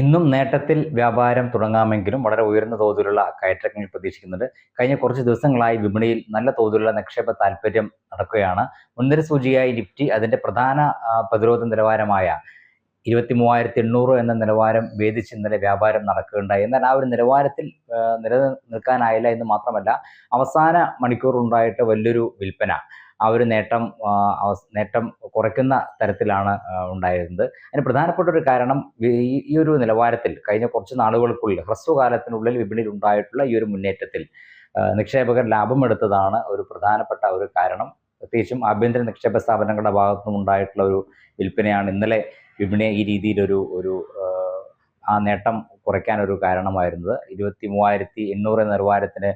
ഇന്നും നേട്ടത്തിൽ വ്യാപാരം തുടങ്ങാമെങ്കിലും വളരെ ഉയർന്ന തോതിലുള്ള കയറ്റങ്ങൾ പ്രതീക്ഷിക്കുന്നുണ്ട്. കഴിഞ്ഞ കുറച്ച് ദിവസങ്ങളായി വിപണിയിൽ നല്ല തോതിലുള്ള നിക്ഷേപ താല്പര്യം നടക്കുകയാണ്. മുൻനിര സൂചികയായി നിഫ്റ്റി അതിന്റെ പ്രധാന പ്രതിരോധ നിലവാരമായ ഇരുപത്തി മൂവായിരത്തി എണ്ണൂറ് എന്ന നിലവാരം ഭേദിച്ച് ഇന്നലെ വ്യാപാരം നടക്കുകയുണ്ടായി. എന്നാൽ ആ ഒരു നിലവാരത്തിൽ നിലനിൽക്കാനായില്ല എന്ന് മാത്രമല്ല അവസാന മണിക്കൂറുണ്ടായിട്ട് വലിയൊരു വിൽപ്പന. ആ ഒരു നേട്ടം നേട്ടം കുറയ്ക്കുന്ന തരത്തിലാണ് ഉണ്ടായിരുന്നത്. അതിന് പ്രധാനപ്പെട്ട ഒരു കാരണം ഈ ഒരു നിലവാരത്തിൽ കഴിഞ്ഞ കുറച്ച് നാളുകൾക്കുള്ളിൽ ഹ്രസ്വകാലത്തിനുള്ളിൽ വിപണിയിൽ ഉണ്ടായിട്ടുള്ള ഈ ഒരു മുന്നേറ്റത്തിൽ നിക്ഷേപകർ ലാഭമെടുത്തതാണ് ഒരു പ്രധാനപ്പെട്ട ഒരു കാരണം. പ്രത്യേകിച്ചും ആഭ്യന്തര നിക്ഷേപ സ്ഥാപനങ്ങളുടെ ഭാഗത്തു ഉണ്ടായിട്ടുള്ള ഒരു വിൽപ്പനയാണ് ഇന്നലെ വിപണിയെ ഈ രീതിയിലൊരു ഒരു ആ, നേട്ടം കുറയ്ക്കാൻ ഒരു കാരണമായിരുന്നത്. ഇരുപത്തി മൂവായിരത്തി എണ്ണൂറ് നിലവാരത്തിന്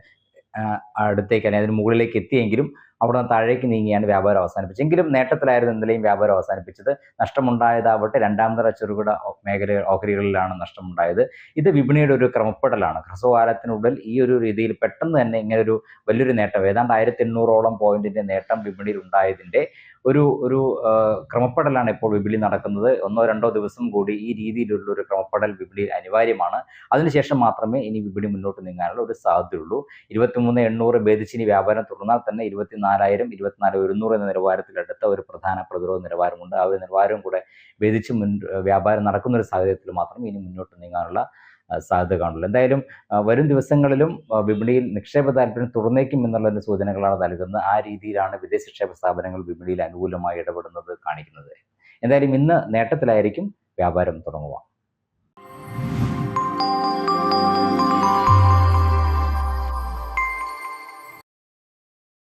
അടുത്തേക്ക് അല്ലെങ്കിൽ അതിന് മുകളിലേക്ക് എത്തിയെങ്കിലും അവിടെ നിന്ന് താഴേക്ക് നീങ്ങിയാണ് വ്യാപാരം അവസാനിപ്പിച്ചത്. എങ്കിലും നേട്ടത്തിലായിരുന്നു ഇന്നലെയും വ്യാപാരം അവസാനിപ്പിച്ചത്. നഷ്ടമുണ്ടായതാവട്ടെ രണ്ടാം തര ചെറുകിട മേഖല ഓഹരികളിലാണ് നഷ്ടമുണ്ടായത്. ഇത് വിപണിയുടെ ഒരു ക്രമപ്പെടലാണ് ഹ്രസ്വകാലത്തിനുള്ളിൽ ഈ ഒരു രീതിയിൽ പെട്ടെന്ന് തന്നെ ഇങ്ങനെ ഒരു വലിയൊരു നേട്ടം ഏതാണ്ട് ആയിരത്തി എണ്ണൂറോളം പോയിന്റിന്റെ നേട്ടം വിപണിയിൽ ഉണ്ടായതിന്റെ ഒരു ഒരു ക്രമപ്പെടലാണ് ഇപ്പോൾ വിപണി നടക്കുന്നത്. ഒന്നോ രണ്ടോ ദിവസം കൂടി ഈ രീതിയിലുള്ള ഒരു ക്രമപ്പെടൽ വിപണി അനിവാര്യമാണ്. അതിനുശേഷം മാത്രമേ ഇനി വിപണി മുന്നോട്ട് നീങ്ങാനുള്ള ഒരു സാധ്യതയുള്ളൂ. ഇരുപത്തിമൂന്ന് എണ്ണൂറ് ഭേദിച്ച് ഇനി വ്യാപാരം തുടർന്നാൽ തന്നെ ഇരുപത്തിനാലായിരം ഇരുപത്തിനാല് ഒരുന്നൂറ് എന്ന നിലവാരത്തിൽ അടുത്ത ഒരു പ്രധാന പ്രതിരോധ നിലവാരമുണ്ട്. ആ ഒരു നിലവാരം കൂടെ ഭേദിച്ച് മുൻ വ്യാപാരം നടക്കുന്ന ഒരു സാഹചര്യത്തിൽ മാത്രം ഇനി മുന്നോട്ട് നീങ്ങാനുള്ള സാധ്യത കാണുള്ളൂ എന്തായാലും വരും ദിവസങ്ങളിലും വിപണിയിൽ നിക്ഷേപ താല്പര്യം തുറന്നേക്കും എന്നുള്ള സൂചനകളാണ് നൽകുന്നത്. ആ രീതിയിലാണ് വിദേശ നിക്ഷേപ സ്ഥാപനങ്ങൾ വിപണിയിൽ അനുകൂലമായി ഇടപെടുന്നത് കാണിക്കുന്നത്. എന്തായാലും ഇന്ന് നേട്ടത്തിലായിരിക്കും വ്യാപാരം തുടങ്ങുക.